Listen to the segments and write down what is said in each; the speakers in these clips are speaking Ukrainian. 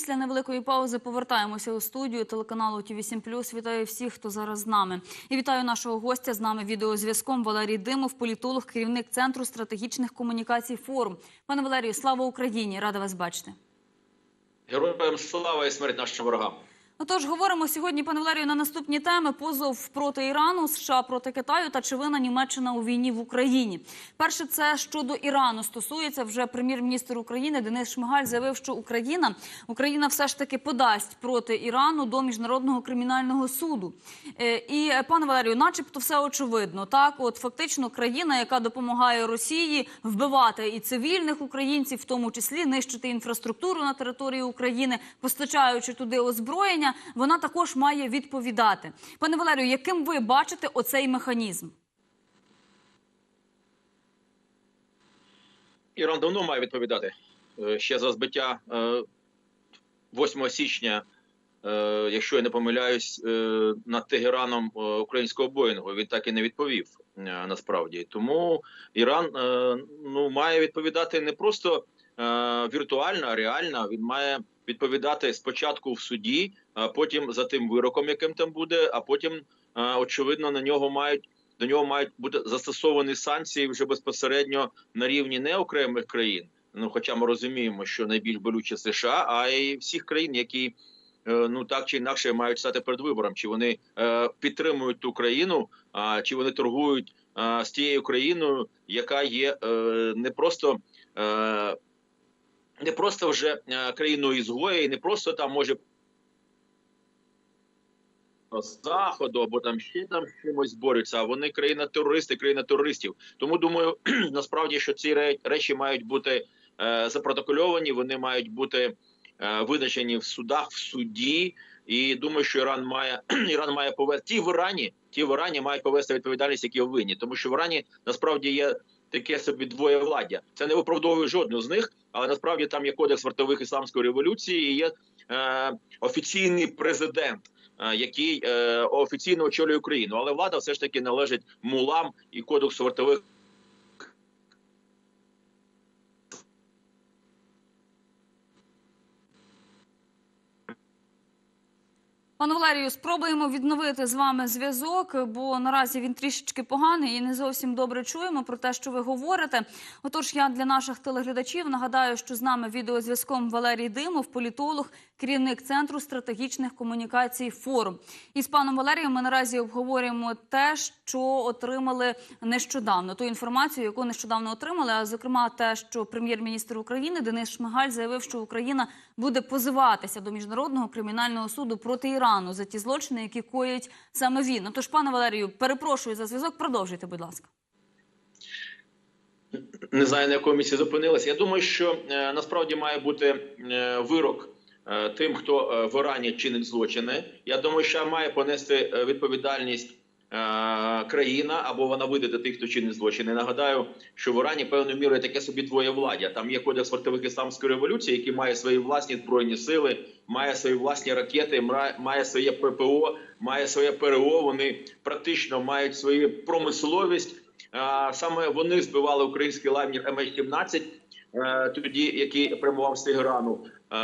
Після невеликої паузи повертаємося у студію телеканалу Ті 8 Вітаю всіх, хто зараз з нами. І вітаю нашого гостя з нами відеозв'язком Валерій Димов, політолог, керівник центру стратегічних комунікацій форум. Пане Валерію, слава Україні! Рада вас бачити. Героям слава і смерть нашим ворогам. Отож, говоримо сьогодні, пане Валерію, на наступні теми: позов проти Ірану, США проти Китаю та чи винна Німеччина у війні в Україні. Перше, це щодо Ірану стосується вже прем'єр-міністр України Денис Шмигаль заявив, що Україна Україна все ж таки подасть проти Ірану до міжнародного кримінального суду. Е, І пане Валерію, начебто, все очевидно. Так, от фактично, країна, яка допомагає Росії вбивати і цивільних українців, в тому числі нищити інфраструктуру на території України, постачаючи туди озброєння, вона також має відповідати. Пане Валерію, яким ви бачите оцей механізм? Іран давно має відповідати Е, ще за збиття е, 8 січня, е, якщо я не помиляюсь, е, над Тегераном е, українського Боїнгу. Він так і не відповів е, насправді. Тому Іран е, ну має відповідати не просто е, віртуально, реально. Він має відповідати спочатку в суді, а потім за тим вироком, яким там буде, а потім е, очевидно на нього мають. До нього мають бути застосовані санкції вже безпосередньо на рівні не окремих країн. Ну, хоча ми розуміємо, що найбільш болюче США, а й всіх країн, які е, ну так чи інакше мають стати перед вибором, чи вони підтримують ту країну, а чи вони торгують з тією країною, яка є не просто. Не просто вже е, країною ізгоя, і не просто там може заходу або там ще там чимось борються. А вони країна терористи, країна терористів. Тому думаю, насправді, що ці ре- речі мають бути е, запротокольовані, вони мають бути е, визначені в судах, в суді. І думаю, що Іран має Іран має повести ті в Ірані, ті в Ірані мають повести відповідальність, які винні, тому що в Ірані насправді є. Таке собі двоєвладдя. Це не виправдовує жодну з них, але насправді там є кодекс вартових ісламської революції. і Є е, офіційний президент, е, який е, офіційно очолює Україну. Але влада все ж таки належить мулам і кодексу вартових. Пане Валерію, спробуємо відновити з вами зв'язок, бо наразі він трішечки поганий і не зовсім добре чуємо про те, що ви говорите. Отож, я для наших телеглядачів нагадаю, що з нами відеозв'язком Валерій Димов, політолог, керівник центру стратегічних комунікацій форум. І з паном Валерієм ми наразі обговорюємо те, що отримали нещодавно. Ту інформацію, яку нещодавно отримали, а зокрема те, що прем'єр-міністр України Денис Шмигаль заявив, що Україна буде позиватися до міжнародного кримінального суду проти Ірану за ті злочини, які коїть саме він. Ну, Тож, пане Валерію, перепрошую за зв'язок. Продовжуйте, будь ласка. Не знаю на якому місці зупинилися. Я думаю, що е, насправді має бути е, вирок е, тим, хто е, в Ірані чинить злочини. Я думаю, що має понести е, відповідальність країна або вона вийде до тих, хто чинить злочини. Нагадаю, що в Ірані певною мірою таке собі двоєвладдя. Там є кодекс вартових ісламської революції, який має свої власні збройні сили, має свої власні ракети, має своє ППО, має своє ПРО. Вони практично мають свою промисловість. Саме вони збивали український лайнер MH17, е, тоді який прямував з Тегерану. Е,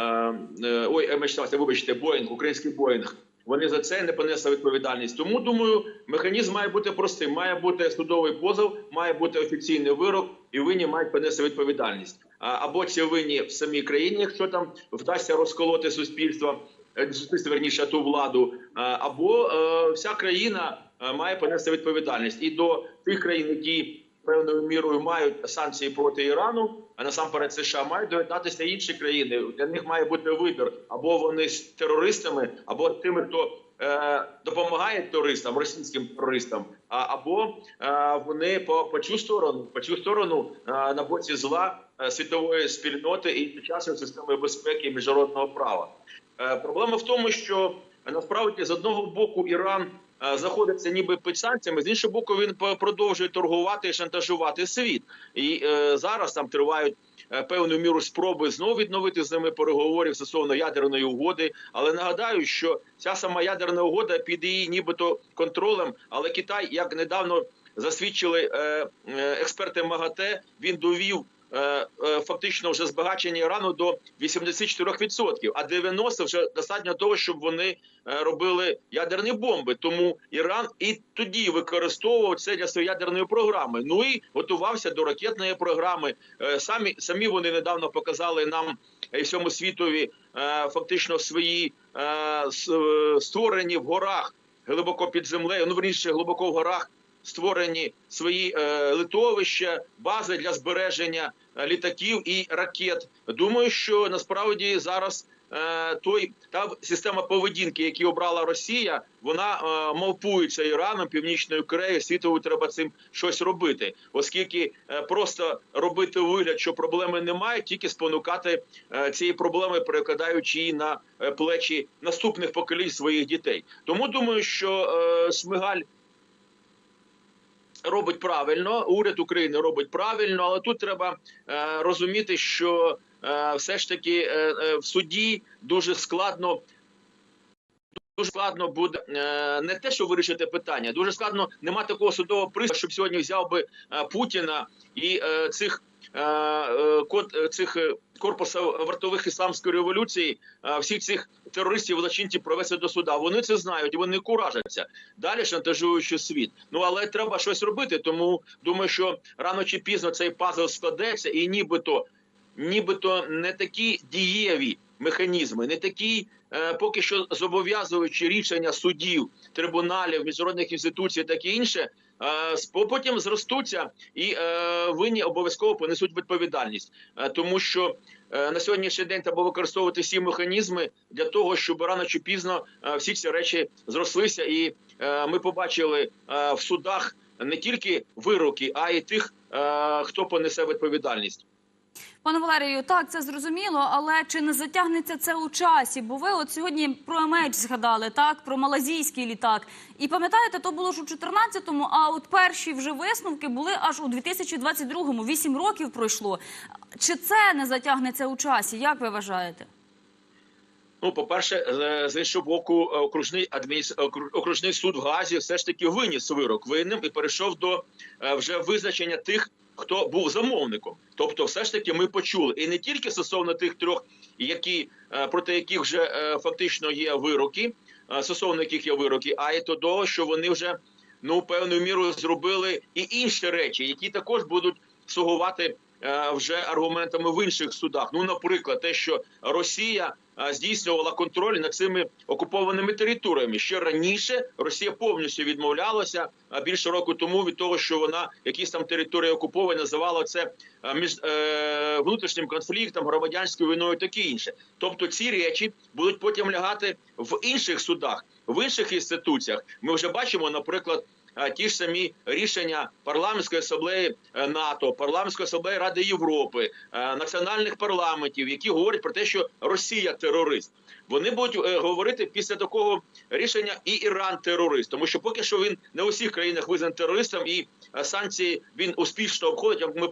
е, Ой, MH17, вибачте, Боїнг, український Боїнг. Вони за це не понесли відповідальність. Тому думаю, механізм має бути простим. Має бути судовий позов, має бути офіційний вирок, і винні мають понести відповідальність. Або ці винні в самій країні, якщо там вдасться розколоти суспільство, е, суспільство верніше ту владу, або е, вся країна е, має понести відповідальність і до тих країн, які певною мірою мають санкції проти Ірану, а насамперед США мають доєднатися інші країни. Для них має бути вибір або вони з терористами, або тими, хто е, допомагає терористам, російським терористам, а або е, вони по, по цю сторону, по цю сторону е, на боці зла е, світової спільноти і сучасної системи безпеки і міжнародного права. Е, Проблема в тому, що насправді з одного боку Іран знаходиться ніби під санкціями, з іншого боку, він продовжує торгувати і шантажувати світ. І е, зараз там тривають е, певну міру спроби знову відновити з ними переговорів стосовно ядерної угоди. Але нагадаю, що ця сама ядерна угода під її нібито контролем, але Китай, як недавно засвідчили е, е, експерти МАГАТЕ, він довів е, е, фактично вже збагачення Ірану до 84%, а 90% вже достатньо того, щоб вони е, робили ядерні бомби. Тому Іран і тоді використовував це для своєї ядерної програми. Ну і готувався до ракетної програми. Е, Самі самі вони недавно показали нам і всьому світові е, фактично свої е, е, створені в горах глибоко під землею. Ну верніше глибоко в горах створені свої е, литовища, бази для збереження е, літаків і ракет. Думаю, що насправді зараз е, той та система поведінки, яку обрала Росія, вона е, мавпується Іраном, Північною Кореєю. Світову треба цим щось робити, оскільки е, просто робити вигляд, що проблеми немає, тільки спонукати е, цієї проблеми, перекладаючи її на плечі наступних поколінь своїх дітей. Тому думаю, що е, Шмигаль робить правильно, уряд України робить правильно, але тут треба е, розуміти, що е, все ж таки е, в суді дуже складно. Дуже складно буде е, не те, що вирішити питання. Дуже складно нема такого судового приступу, щоб сьогодні взяв би е, Путіна і е, цих цих корпусів вартових ісламської революції, всіх цих терористів злочинців провести до суда. Вони це знають, вони куражаться далі шантажуючи світ. Ну але треба щось робити. Тому думаю, що рано чи пізно цей пазл складеться, і нібито, нібито не такі дієві механізми, не такі е, поки що зобов'язуючі рішення судів, трибуналів, міжнародних інституцій, таке інше. е, Потім зростуться і е, винні обов'язково понесуть відповідальність, Е, тому що е, на сьогоднішній день треба використовувати всі механізми для того, щоб рано чи пізно е, всі ці речі зрослися, і е, ми побачили е, в судах не тільки вироки, а й тих, е, хто понесе відповідальність. Пане Валерію, так це зрозуміло, але чи не затягнеться це у часі? Бо ви от сьогодні про МЕЧ згадали, так про малазійський літак. І пам'ятаєте, то було ж у 14-му, а от перші вже висновки були аж у 2022-му. Вісім років пройшло. Чи це не затягнеться у часі? Як ви вважаєте? Ну, по-перше, з- з іншого боку, е, окружний адміс... окружний суд в Газі все ж таки виніс вирок винним і перейшов до е, вже визначення тих, хто був замовником. Тобто, все ж таки, ми почули і не тільки стосовно тих трьох, які е, проти яких вже е, фактично є вироки, е, стосовно яких є вироки, а й то того, що вони вже ну певною мірою зробили і інші речі, які також будуть слугувати вже аргументами в інших судах. Ну, наприклад, те, що Росія здійснювала контроль над цими окупованими територіями. Ще раніше Росія повністю відмовлялася більше року тому від того, що вона якісь там території окуповані, називала це між е, внутрішнім конфліктом, громадянською війною, таке інше. Тобто ці речі будуть потім лягати в інших судах, в інших інституціях. Ми вже бачимо, наприклад. Ті ж самі рішення парламентської асамблеї е, НАТО, парламентської асамблеї Ради Європи, е, національних парламентів, які говорять про те, що Росія терорист. Вони будуть е, говорити після такого рішення і Іран терорист, тому що поки що він не у всіх країнах визнаний терористом, і санкції він успішно обходить. Як ми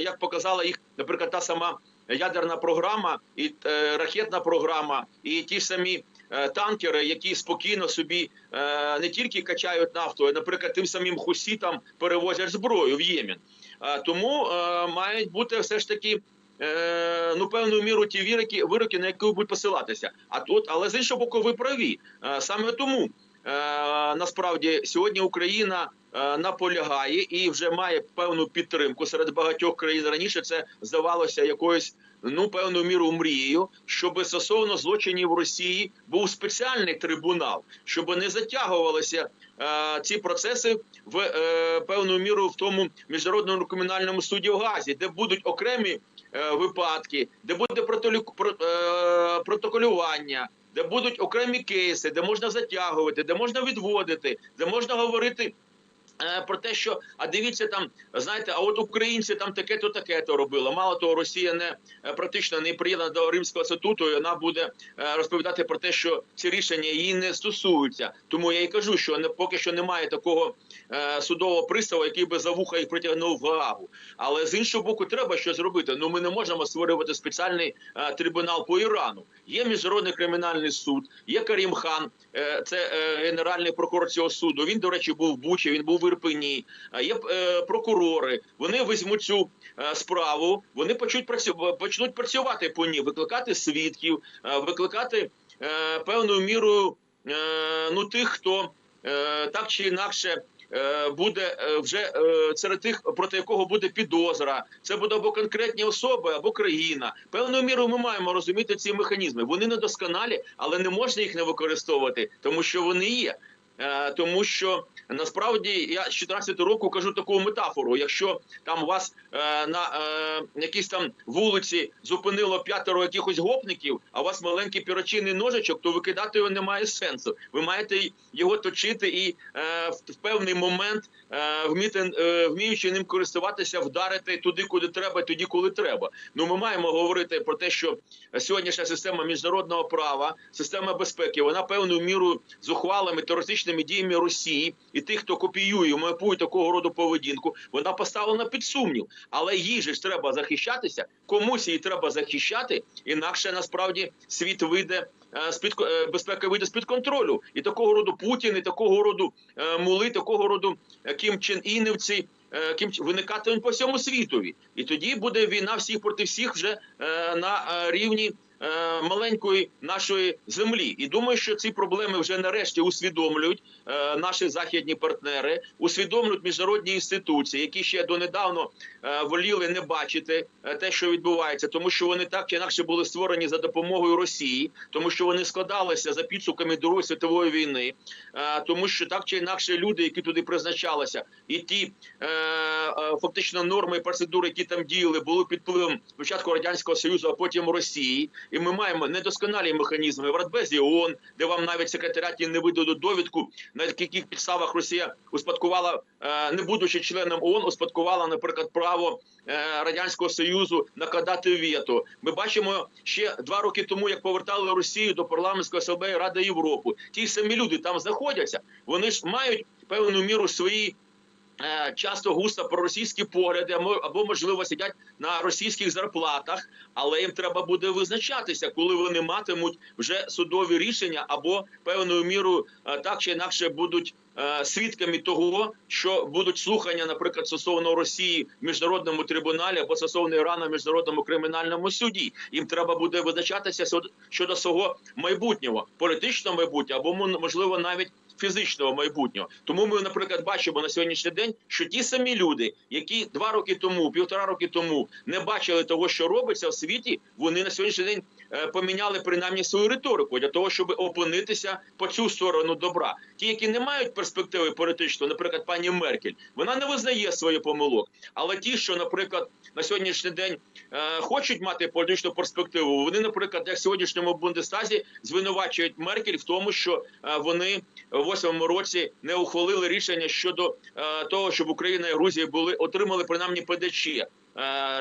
як показала їх, наприклад, та сама ядерна програма і ракетна програма, і ті ж самі. Е, Танкери, які спокійно собі е, не тільки качають нафту, а, наприклад, тим самим хусітам перевозять зброю в Ємін. Е, тому мають бути все ж таки ну певною міру ті віроки, вироки, на які будуть посилатися. А тут, але з іншого боку, ви праві. Саме тому насправді сьогодні Україна. Е, Наполягає і вже має певну підтримку серед багатьох країн. Раніше це здавалося якоюсь ну певною мірою мрією, щоб стосовно злочинів Росії був спеціальний трибунал, щоб не затягувалися е, ці процеси в е, певну міру в тому міжнародному кримінальному суді в Газі, де будуть окремі е, випадки, де буде протолю- про- е, протоколювання, де будуть окремі кейси, де можна затягувати, де можна відводити, де можна говорити. Е, Про те, що а дивіться там, знаєте, а от українці там таке-то таке-то робили. Мало того, Росія не е, практично не приєднана до Римського статуту. і Вона буде е, розповідати про те, що ці рішення її не стосуються. Тому я і кажу, що не поки що немає такого е, судового приставу, який би за вуха їх притягнув в Гаагу. Але з іншого боку, треба щось зробити. Ну ми не можемо створювати спеціальний е, трибунал по Ірану. Є міжнародний кримінальний суд, є Карім Хан, е, це е, генеральний прокурор цього суду. Він, до речі, був в Бучі, він був в Ірпені, є е, прокурори. Вони візьмуть цю е, справу, вони почнуть працю- почнуть працювати по ній, викликати свідків, е, викликати певною мірою ну тих, хто так чи інакше. Буде вже серед тих, проти якого буде підозра, це буде або конкретні особи, або країна. Певною мірою ми маємо розуміти ці механізми. Вони недосконалі, але не можна їх не використовувати, тому що вони є. Е, Тому що насправді я з 14 року кажу таку метафору. Якщо там вас е, на е, якійсь там вулиці зупинило п'ятеро якихось гопників, а у вас маленький пірочинний ножичок, то викидати його немає сенсу. Ви маєте його точити і в, певний момент вміти, вміючи ним користуватися, вдарити туди, куди треба, тоді, коли треба. Ну ми маємо говорити про те, що сьогоднішня система міжнародного права, система безпеки, вона певною мірою з ухвалами терористичними діями Росії і тих, хто копіює, мапує такого роду поведінку, вона поставлена під сумнів. Але їй же ж треба захищатися, комусь її треба захищати, інакше насправді світ вийде. е, З під е, безпека вийде з під контролю, і такого роду Путін, і такого роду е, мули, такого роду Кім Чен Інівці, Кім виникатимуть по всьому світові. І тоді буде війна всіх проти всіх вже на рівні е, маленької нашої землі. І думаю, що ці проблеми вже нарешті усвідомлюють е, наші західні партнери, усвідомлюють міжнародні інституції, які ще донедавно е, воліли не бачити те, що відбувається, тому що вони так чи інакше були створені за допомогою Росії, тому що вони складалися за підсумками Другої світової війни, тому що так чи інакше люди, які туди призначалися, і ті фактично норми і процедури, які там діяли, були під впливом спочатку радянського союзу, а потім Росії. І ми маємо недосконалі механізми в Радбезі ООН, де вам навіть секретаріаті не видадуть довідку, на яких підставах Росія успадкувала, е, не будучи членом ООН, успадкувала, наприклад, право е, радянського союзу накладати вето. Ми бачимо ще два роки тому, як повертали Росію до парламентської асамблеї Ради Європи. Ті самі люди там знаходяться. Вони ж мають певну міру свої. Е, Часто густо проросійські погляди, або, можливо сидять на російських зарплатах, але їм треба буде визначатися, коли вони матимуть вже судові рішення, або певною мірою е, так чи інакше будуть е, свідками того, що будуть слухання, наприклад, стосовно Росії в міжнародному трибуналі або стосовно Ірану в міжнародному кримінальному суді. Їм треба буде визначатися щодо свого майбутнього, політичного майбутнього, або мо- можливо навіть фізичного майбутнього. Тому ми, наприклад, бачимо на сьогоднішній день, що ті самі люди, які два роки тому, півтора роки тому не бачили того, що робиться в світі, вони на сьогоднішній день е, поміняли принаймні свою риторику для того, щоб опинитися по цю сторону добра. Ті, які не мають перспективи політичної, наприклад, пані Меркель, вона не визнає свої помилок. Але ті, що, наприклад, на сьогоднішній день е, хочуть мати політичну перспективу, вони, наприклад, як в сьогоднішньому Бундестазі звинувачують Меркель в тому, що е, вони в восьмому році не ухвалили рішення щодо е, того, щоб Україна і Грузія були отримали принаймні ПДЧ. Е,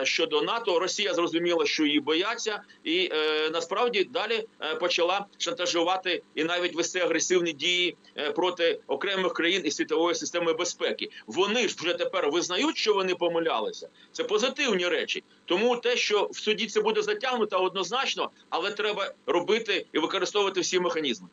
Щодо НАТО, Росія зрозуміла, що її бояться, і е, насправді далі е, почала шантажувати і навіть вести агресивні дії е, проти окремих країн і світової системи безпеки. Вони ж вже тепер визнають, що вони помилялися. Це позитивні речі. Тому те, що в суді це буде затягнуто, однозначно, але треба робити і використовувати всі механізми.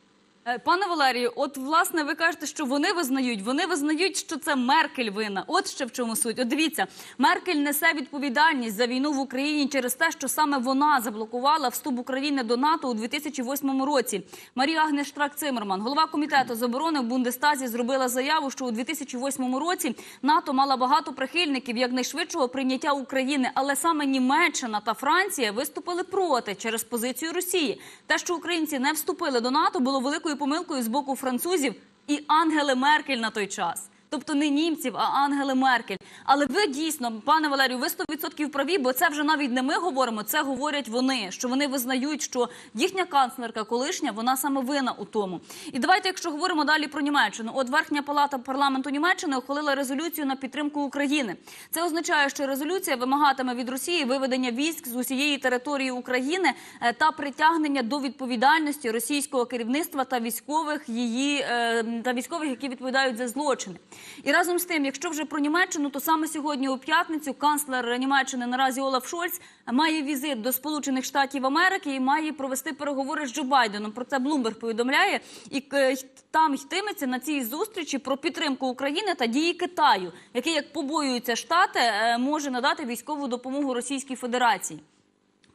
Е, Пане Валерію, от власне ви кажете, що вони визнають. Вони визнають, що це Меркель винна. От ще в чому суть. От дивіться, Меркель несе відповідальність за війну в Україні через те, що саме вона заблокувала вступ України до НАТО у 2008 році. Марія Агнеш Штрак Цимерман, голова комітету з оборони в Бундестазі, зробила заяву, що у 2008 році НАТО мала багато прихильників якнайшвидшого прийняття України, але саме Німеччина та Франція виступили проти через позицію Росії. Те, що українці не вступили до НАТО, було великою помилкою з боку французів і Ангели Меркель на той час. Тобто не німців, а Ангели Меркель. Але ви дійсно, пане Валерію, ви 100% праві, бо це вже навіть не ми говоримо, це говорять вони, що вони визнають, що їхня канцлерка колишня, вона саме винна у тому. І давайте, якщо говоримо далі про Німеччину, от Верхня палата парламенту Німеччини ухвалила резолюцію на підтримку України. Це означає, що резолюція вимагатиме від Росії виведення військ з усієї території України е, та притягнення до відповідальності російського керівництва та військових її е, та військових, які відповідають за злочини. І разом з тим, якщо вже про Німеччину, то саме сьогодні у п'ятницю канцлер Німеччини наразі Олаф Шольц має візит до Сполучених Штатів Америки і має провести переговори з Джо Байденом. Про це Блумберг повідомляє. І е, там йтиметься на цій зустрічі про підтримку України та дії Китаю, який, як побоюються штати, е, може надати військову допомогу Російській Федерації.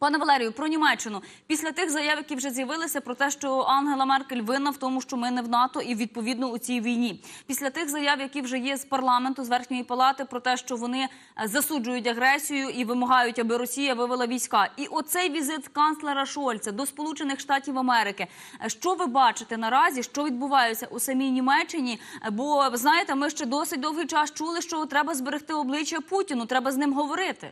Пане Валерію, про Німеччину після тих заяв, які вже з'явилися про те, що Ангела Меркель винна в тому, що ми не в НАТО і відповідно у цій війні. Після тих заяв, які вже є з парламенту, з верхньої палати, про те, що вони е, засуджують агресію і вимагають, аби Росія вивела війська. І оцей візит канцлера Шольца до Сполучених Штатів Америки. Е, Що ви бачите наразі? Що відбувається у самій Німеччині? Бо знаєте, ми ще досить довгий час чули, що треба зберегти обличчя Путіну, треба з ним говорити.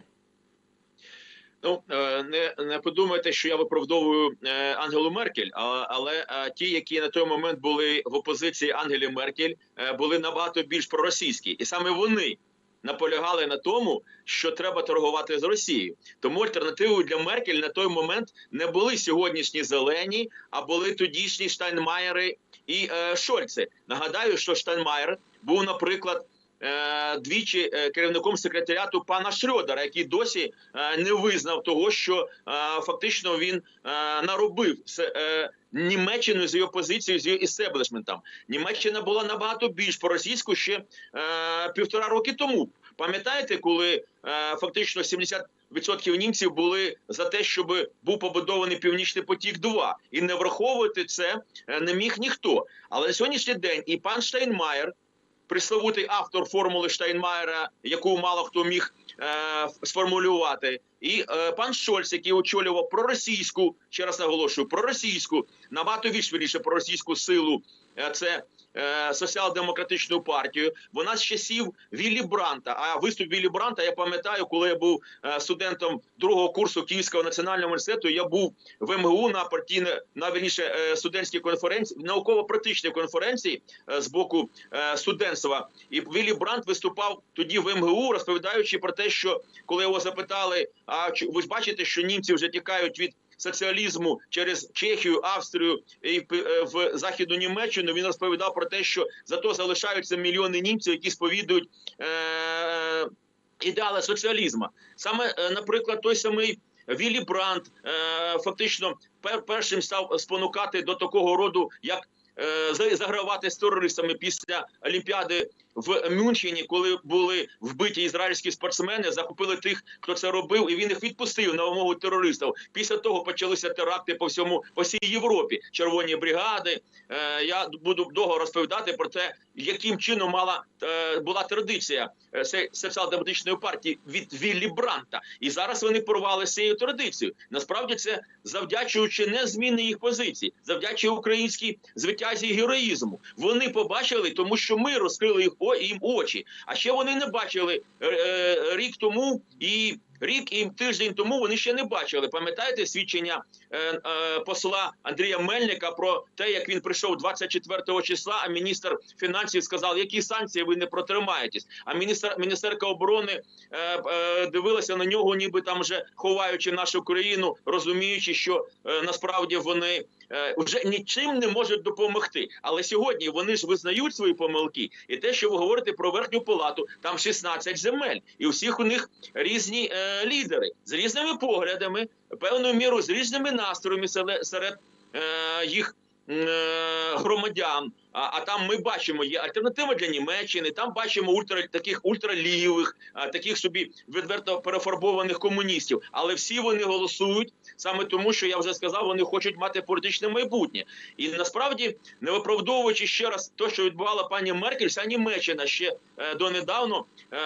Ну е, не не подумайте, що я виправдовую е, Ангелу Меркель, а- але е, ті, які на той момент були в опозиції Ангелі Меркель, були набагато більш проросійські, і саме вони наполягали на тому, що треба торгувати з Росією. Тому альтернативою для Меркель на той момент не були сьогоднішні зелені, а були тодішні Штайнмаєри і е, Шольци. Нагадаю, що Штайнмаєр був, наприклад. Е, Двічі е, керівником секретаріату пана Шрёдера, який досі е, не визнав того, що фактично він наробив з Німеччиною з її позицією, з її істеблішментом. Німеччина була набагато більш по-російську ще е, півтора роки тому. Пам'ятаєте, коли фактично 70% німців були за те, щоб був побудований Північний потік 2 і не враховувати це не міг ніхто. Але на сьогоднішній день і пан Штайнмаєр, присловутий автор формули Штайнмаєра, яку мало хто міг е, сформулювати, і е, пан Шольц, який очолював проросійську, ще раз наголошую, проросійську, набагато більш вірніше проросійську силу. е, Це е, соціал-демократичну партію. Вона з часів Віллі Бранта. А виступ Віллі Бранта я пам'ятаю, коли я був е, студентом другого курсу Київського національного університету. Я був в МГУ на партійне на вірніше е, студентській конференції, науково-практичній конференції з боку студентства. І Віллі Брант виступав тоді в МГУ, розповідаючи про те, що коли його запитали: а ви бачите, що німці вже тікають від соціалізму через Чехію, Австрію і е, в західну Німеччину. Він розповідав про те, що зато залишаються мільйони німців, які сповідують е- ідеали соціалізму. Саме, е, наприклад, той самий. Віллі Брандт е, фактично пер, першим став спонукати до такого роду, як загравати з терористами після Олімпіади в Мюнхені, коли були вбиті ізраїльські спортсмени, захопили тих, хто це робив, і він їх відпустив на вимогу терористів. Після того почалися теракти по всьому по всій Європі. Червоні бригади. Е, я буду довго розповідати про те, яким чином мала е, була традиція е, соціал-демократичної партії від Віллі Бранта, і зараз вони порвали цією традицією. Насправді це завдячуючи не зміни їх позицій, завдячуючи українській звитязі героїзму. Вони побачили, тому що ми розкрили їх їм очі. А ще вони не бачили е, е, рік тому і. Рік і тиждень тому вони ще не бачили. Пам'ятаєте свідчення е, е, посла Андрія Мельника про те, як він прийшов 24 числа, а міністр фінансів сказав, які санкції ви не протримаєтесь. А міністр міністерка оборони е, дивилася на нього, ніби там вже ховаючи нашу країну, розуміючи, що насправді вони вже нічим не можуть допомогти. Але сьогодні вони ж визнають свої помилки, і те, що ви говорите про верхню палату, там 16 земель, і у всіх у них різні лідери з різними поглядами, певною мірою з різними настроями серед е, їх е, громадян. А, а там ми бачимо, є альтернатива для Німеччини. Там бачимо ультра таких ультралівих, а, таких собі відверто перефарбованих комуністів. Але всі вони голосують саме тому, що я вже сказав, вони хочуть мати політичне майбутнє. І насправді, не виправдовуючи ще раз те, що відбувала пані Меркель, вся Німеччина ще е, донедавно е,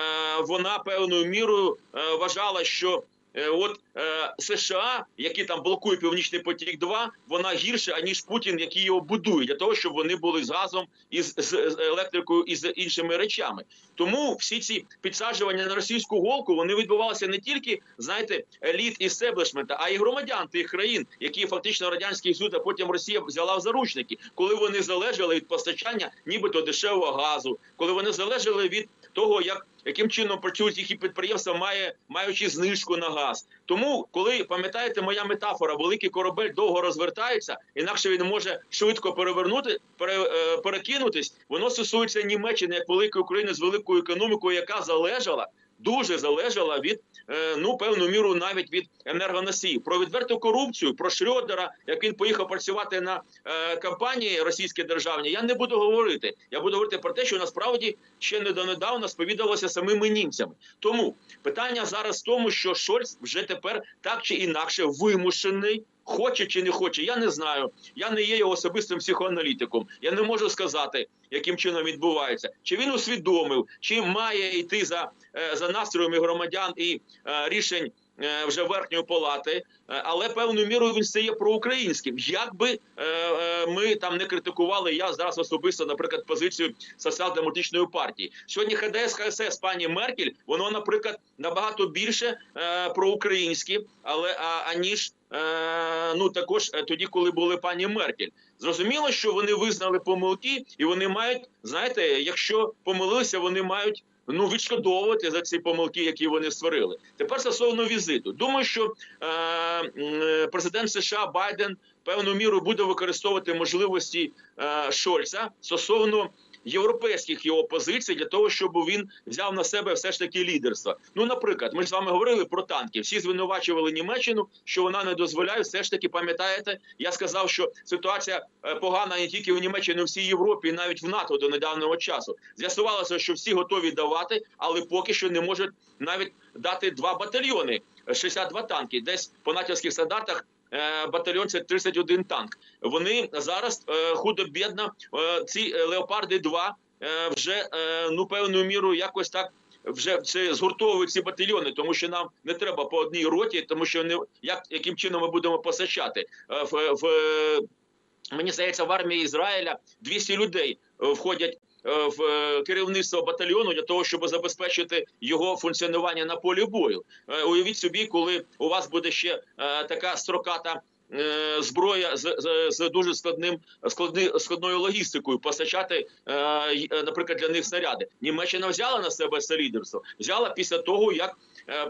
вона певною мірою е, вважала, що Е, От е, США, які там блокують північний потік, 2 вона гірше аніж Путін, який його будує, для того, щоб вони були з газом і з, з, електрикою і з іншими речами. Тому всі ці підсаджування на російську голку вони відбувалися не тільки знаєте еліт і стеблішмента, а й громадян тих країн, які фактично радянський суд, а потім Росія взяла в заручники, коли вони залежали від постачання, нібито дешевого газу, коли вони залежали від того, як яким чином працюють їхні підприємства, має маючи знижку на газ. Тому, коли пам'ятаєте, моя метафора, великий корабель довго розвертається, інакше він може швидко перевернути, пере, е, перекинутись. Воно стосується Німеччини як великої України з великою економікою, яка залежала. Дуже залежала від е, ну певну міру навіть від енергоносіїв. Про відверту корупцію, про Шрёдера, як він поїхав працювати на е, компанії російські державні. Я не буду говорити. Я буду говорити про те, що насправді ще не донедавна сповідалося самими німцями. Тому питання зараз в тому, що Шольц вже тепер так чи інакше вимушений. Хоче чи не хоче, я не знаю. Я не є його особистим психоаналітиком. Я не можу сказати, яким чином відбувається. Чи він усвідомив, чи має йти за, е, за настроями громадян і е, рішень вже верхньої палати, е, але певною мірою він стає проукраїнським. Як би е, е, ми там не критикували, я зараз особисто, наприклад, позицію соціал-демократичної партії. Сьогодні ХДС ХСС пані Меркель, воно, наприклад, набагато більше е, проукраїнське, але аніж. Е, ну також е, тоді, коли були пані Меркель, зрозуміло, що вони визнали помилки, і вони мають, знаєте, якщо помилилися, вони мають ну відшкодовувати за ці помилки, які вони створили. Тепер стосовно візиту. Думаю, що е, президент США Байден певну міру буде використовувати можливості е, Шольца стосовно. Європейських його позицій для того, щоб він взяв на себе все ж таки лідерство. Ну, наприклад, ми з вами говорили про танки. Всі звинувачували Німеччину, що вона не дозволяє. Все ж таки, пам'ятаєте, я сказав, що ситуація е, погана не тільки в Німеччині, в всій Європі, і навіть в НАТО до недавнього часу. З'ясувалося, що всі готові давати, але поки що не можуть навіть дати два батальйони. е, 62 танки, десь по натівських стандартах батальйон це 31 танк. Вони зараз е, худо-бідно, е, ці е, леопарди 2 е, вже е, ну певною мірою якось так. Вже це згуртовують ці батальйони, тому що нам не треба по одній роті, тому що не як яким чином ми будемо постачати Е, в, в мені здається, в армії Ізраїля 200 людей е, входять е, в е, керівництво батальйону для того, щоб забезпечити його функціонування на полі бою. Е, Уявіть собі, коли у вас буде ще е, така строката. е, Зброя з, з, з дуже складним складни, складною логістикою постачати, е, е, наприклад, для них снаряди. Німеччина взяла на себе це лідерство. Взяла після того, як е,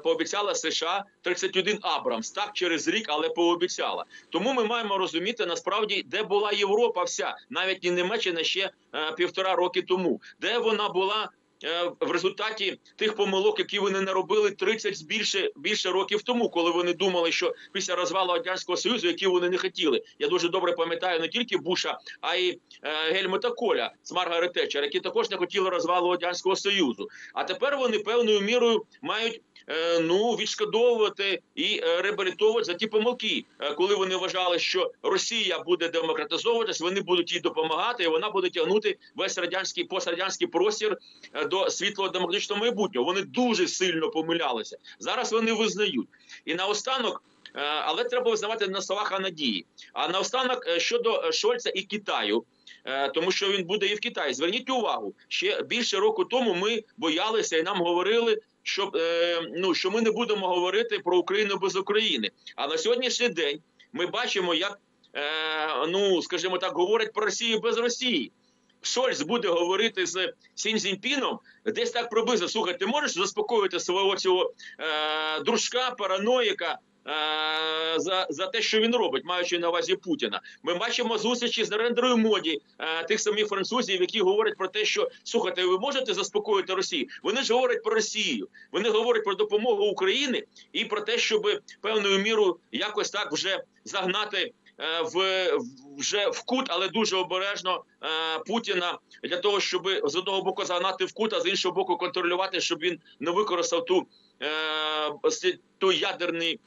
пообіцяла США 31 Абрамс, так через рік, але пообіцяла. Тому ми маємо розуміти насправді, де була Європа, вся навіть не Німеччина ще е, півтора роки тому, де вона була. е, В результаті тих помилок, які вони наробили 30 більше більше років тому, коли вони думали, що після розвалу радянського союзу, які вони не хотіли, я дуже добре пам'ятаю не тільки Буша, а й е, Гельмута Коля з Маргарет Тетчер, які також не хотіли розвалу радянського союзу. А тепер вони певною мірою мають е, ну відшкодовувати і е, реабілітовувати за ті помилки, Е, коли вони вважали, що Росія буде демократизовуватись, вони будуть їй допомагати, і вона буде тягнути весь радянський пострадянський простір е, до світлого демократичного майбутнього. Вони дуже сильно помилялися. Зараз вони визнають. І наостанок. е, Але треба визнавати на словах, а надії. А наостанок е, щодо е, Шольца і Китаю, е, тому що він буде і в Китаї. Зверніть увагу, ще більше року тому ми боялися і нам говорили, що, е, ну, що ми не будемо говорити про Україну без України. А на сьогоднішній день ми бачимо, як е, ну скажімо так, говорять про Росію без Росії. Шольц буде говорити з Сінь Зіньпіном. десь так приблизно. Слухай, ти можеш заспокоїти свого цього е, дружка, параноїка за, за те, що він робить, маючи на увазі Путіна. Ми бачимо зустрічі з Нарендрою моді е, тих самих французів, які говорять про те, що слухайте, ви можете заспокоїти Росію. Вони ж говорять про Росію. Вони говорять про допомогу Україні і про те, щоб певною мірою якось так вже загнати. е, В вже в кут, але дуже обережно е, Путіна для того, щоб з одного боку загнати в кут, а з іншого боку контролювати, щоб він не використав ту е, той ядерний е,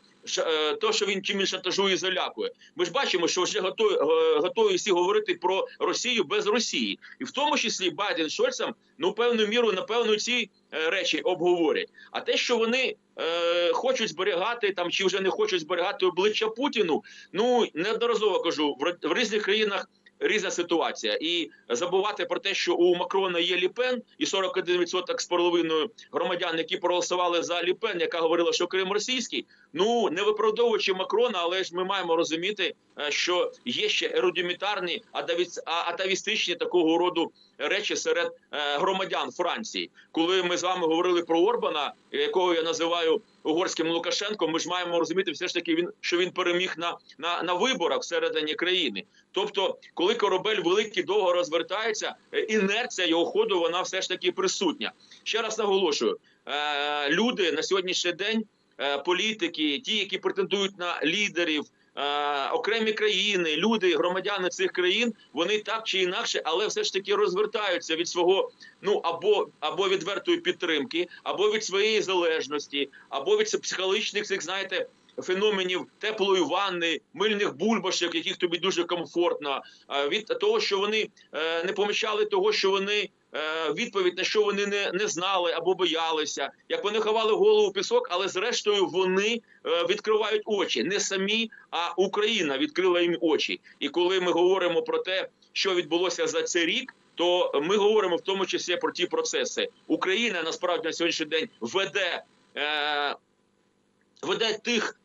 то, що він чим він шантажує залякує. Ми ж бачимо, що вже готові, е, готові всі говорити про Росію без Росії, і в тому числі Байден Шольцем, ну певну міру напевно, ці е, речі обговорять. А те, що вони е, хочуть зберігати там чи вже не хочуть зберігати обличчя Путіну, ну неодноразово кажу, в, в різних країнах. Різна ситуація, і забувати про те, що у Макрона є Ліпен, і 41% з половиною громадян, які проголосували за Ліпен, яка говорила, що Крим російський. Ну не виправдовуючи Макрона, але ж ми маємо розуміти, е, що є ще ерудімітарні атавістичні такого роду речі серед е, громадян Франції. Коли ми з вами говорили про Орбана, якого я називаю угорським Лукашенком, ми ж маємо розуміти, все ж таки він що він переміг на, на, на виборах всередині країни. Тобто, коли корабель великий довго розвертається, е, інерція його ходу вона все ж таки присутня. Ще раз наголошую: е, люди на сьогоднішній день, політики, ті, які претендують на лідерів. Окремі країни, люди, громадяни цих країн, вони так чи інакше, але все ж таки розвертаються від свого ну або або відвертої підтримки, або від своєї залежності, або від психологічних цих, знаєте, феноменів теплої ванни, мильних бульбашок, яких тобі дуже комфортно, е, від того, що вони е, не помічали того, що вони е, відповідь на що вони не, не знали або боялися, як вони ховали голову в пісок, але зрештою вони відкривають очі не самі, а Україна відкрила їм очі. І коли ми говоримо про те, що відбулося за цей рік. То ми говоримо в тому числі про ті процеси. Україна насправді на сьогоднішній день веде, е, веде тих,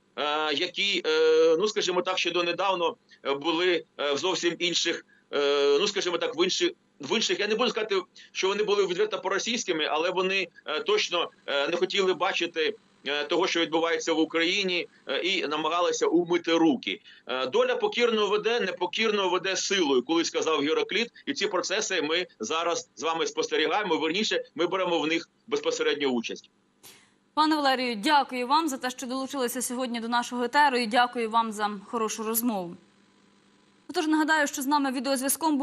які, е, ну скажімо так, ще донедавно е, були е, в зовсім інших, е, ну скажімо так, в інших. В інших я не буду сказати, що вони були відверто проросійськими, але вони е, точно е, не хотіли бачити е, того, що відбувається в Україні, е, і намагалися умити руки. Е, доля покірно веде, непокірно веде силою, коли сказав Геракліт, і ці процеси ми зараз з вами спостерігаємо. Верніше, ми беремо в них безпосередню участь. Пане Валерію, дякую вам за те, що долучилися сьогодні до нашого етеру, і дякую вам за хорошу розмову. Отож, нагадаю, що з нами відеозв'язком